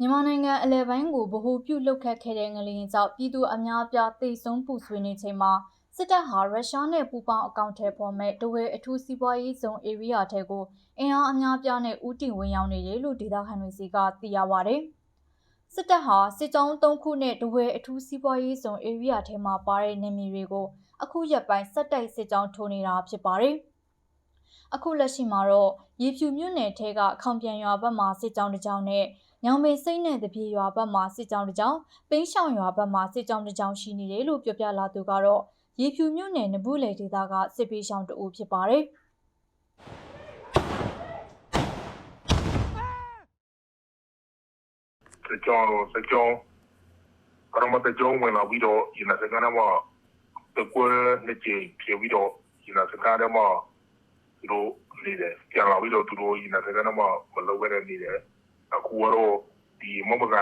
မြန်မာနိုင်ငံအလဲပိုင်းကိုဗဟိုပြုလှုပ်ခတ်ခဲ့တဲ့ငလျင်ကြောင့်ပြည်သူအများအပြားတိတ်ဆုံးပူဆွေးနေချိန်မှာစစ်တပ်ဟာရုရှားနဲ့ပူးပေါင်းအကောင့်ထဲပေါ်မဲ့တဝဲအထူးစီးပွားရေးဇုံဧရိယာထဲကိုအင်အားအများပြားနဲ့ဥတီဝင်ရောက်နေတယ်လို့ဒေသခံတွေစီကသိရပါဗျ။စစ်တပ်ဟာစစ်ကြောင်း၃ခုနဲ့တဝဲအထူးစီးပွားရေးဇုံဧရိယာထဲမှာပါတဲ့နေမြေတွေကိုအခုရက်ပိုင်းစက်တိုက်စစ်ကြောင်းထိုးနေတာဖြစ်ပါတယ်။ အခုလက်ရှိမှာတော့ရေဖြူမြို့နယ်ထဲကခေါင်ပြန်ရွာဘက်မှာစစ်ကြောင်းတစ်ကြောင်းနဲ့ညောင်မေစိတ်နဲ့တပြေရွာဘက်မှာစစ်ကြောင်းတစ်ကြောင်းပိန်းရှောင်ရွာဘက်မှာစစ်ကြောင်းတစ်ကြောင်းရှိနေတယ်လို့ပြောပြလာသူကတော့ရေဖြူမြို့နယ်နဘူးလေဒေသကစစ်ပေးရှောင်တအူဖြစ်ပါတယ်။စကြောင်းစကြောင်းကရမတကြောင်းဝင်လာပြီးတော့ဒီနေ့စကနေမှာတကွယ်နှစ်ကြိမ်ဖြစ်ပြီးတော့ဒီနေ့စကနေမှာ သူတို့နေတယ်ပြန်လာပြီးတော့သူတို့ဒီနေ့စကနေမှာမလုပ်ရတဲ့နေတယ်အခုကတော့ဒီမမက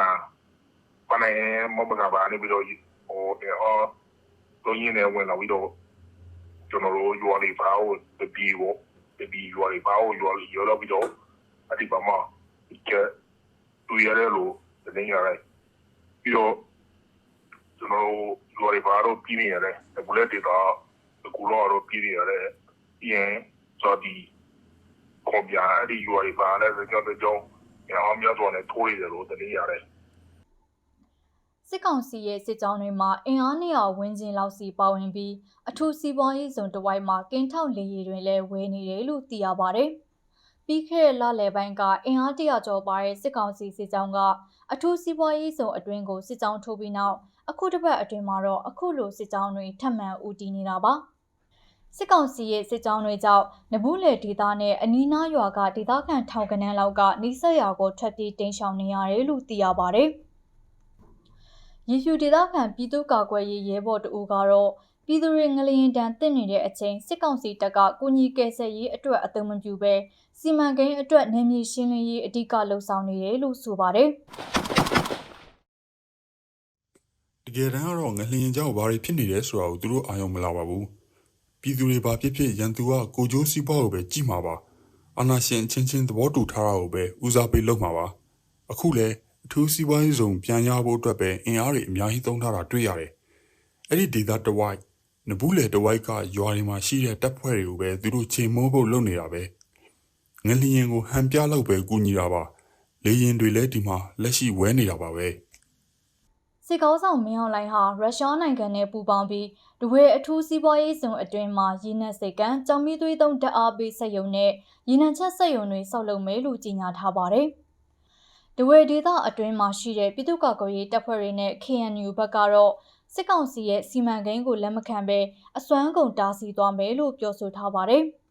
ပနေမမကဘာနေပြီးတော့ဟိုတော့တော့ရင်းနေဝင်လာပြီးတော့ကျွန်တော်တို့ရွာလေးပါကိုတပီကိုတပီရွာလေးပါကိုရွာလေးရောပြီးတော့အဒီပါမကတူရတယ်လို့တင်ရတယ်ပြီးတော့ကျွန်တော်တို့ရွာလေးပါတော့ပြည်နေရတယ်အခုလည်းဒေတာအခုတော့ပြည်နေရတယ်ပြီးရင် စောဒီကွန်ပြာအဲ့ဒီရွာလေးပါလည်းကျွန်တော်တို့ကြောင်းအများစွာနဲ့ထိုးရတယ်လို့တင်ရတယ်စစ်ကောင်စီရဲ့စစ်ကြောင်းတွေမှာအင်အား200ဝန်းကျင်လောက်စီပါဝင်ပြီးအထူးစီးပွားရေးဇုံတစ်ဝိုက်မှာကင်းထောက်လေရီတွေလည်းဝဲနေတယ်လို့သိရပါတယ်။ပြီးခဲ့တဲ့လလယ်ပိုင်းကအင်အား100ကျော်ပါတဲ့စစ်ကောင်စီစစ်ကြောင်းကအထူးစီးပွားရေးဇုံအတွင်းကိုစစ်ကြောင်းထိုးပြီးနောက်အခုတစ်ပတ်အတွင်းမှာတော့အခုလိုစစ်ကြောင်းတွေထပ်မံဦးတည်နေတာပါ။ စစ်ကောင်စီရဲ့စစ်ကြောင်းတွေကြောင့်နဘူးလေဒေသနဲ့အနီးနားရွာကဒေသခံထောင်ကနန်းလောက်ကနှိစက်ရွာကိုထွက်ပြေးတိမ်းရှောင်နေရတယ်လို့သိရပါတယ်။ရေဖြူဒေသခံပြည်သူ့ကာကွယ်ရေးရဲဘော်တအူကတော့ပြည်သူတွေငလျင်တန်တက်နေတဲ့အချိန်စစ်ကောင်စီတပ်ကကုညီကယ်ဆယ်ရေးအတွက်အသုံးမပြုဘဲစီမံကိန်းအတွက်နေမြေရှင်းလင်းရေးအဓိကလှုံ့ဆော်နေတယ်လို့ဆိုပါတယ်။တကယ်တမ်းကတော့ငလျင်ကြောင့်ဘာတွေဖြစ်နေလဲဆိုတာကိုသူတို့အာရုံမလာပါဘူး ပြည်သူတွေဘာဖြစ်ဖြစ်ရန်သူကကိုကျိုးစီးပွားကိုပဲကြည့်မှာပါအာနာရှင်အချင်းချင်းသဘောတူထားတာကိုပဲဦးစားပေးလုပ်မှာပါအခုလဲအထူးစီးပွားရေးဇုံပြန်ရဖို့အတွက်ပဲအင်အားတွေအများကြီးသုံးထားတာတွေ့ရတယ်အဲ့ဒီဒေတာတဝိုက်နဘူးလေတဝိုက်ကရွာတွေမှာရှိတဲ့တပ်ဖွဲ့တွေကိုပဲသူတို့ချိန်မိုးဖို့လုပ်နေတာပဲငလျင်ကိုဟန်ပြလောက်ပဲကူညီတာပါလေရင်တွေလည်းဒီမှာလက်ရှိဝဲနေတာပါပဲ စစ်ကောင်းဆောင်မင်းအောင်လှိုင်ဟာရုရှားနိုင်ငံနဲ့ပူးပေါင်းပြီးဒဝဲအထူးစီးပွားရေးဇုံအတွင်းမှာရင်းနှက်စိတ်ကံကြောင်မီသွေးသုံးဓာတ်အားပေးစက်ရုံနဲ့ရင်းနှက်ချက်စက်ရုံတွေဆောက်လုပ်မယ်လို့ကြေညာထားပါတယ်။ဒဝဲဒေသအတွင်းမှာရှိတဲ့ပြည်သူ့ကာကွယ်ရေးတပ်ဖွဲ့တွေနဲ့ KNU ဘက်ကတော့စစ်ကောင်စီရဲ့စီမံကိန်းကိုလက်မခံဘဲအစွမ်းကုန်တားဆီးသွားမယ်လို့ပြောဆိုထားပါတယ်။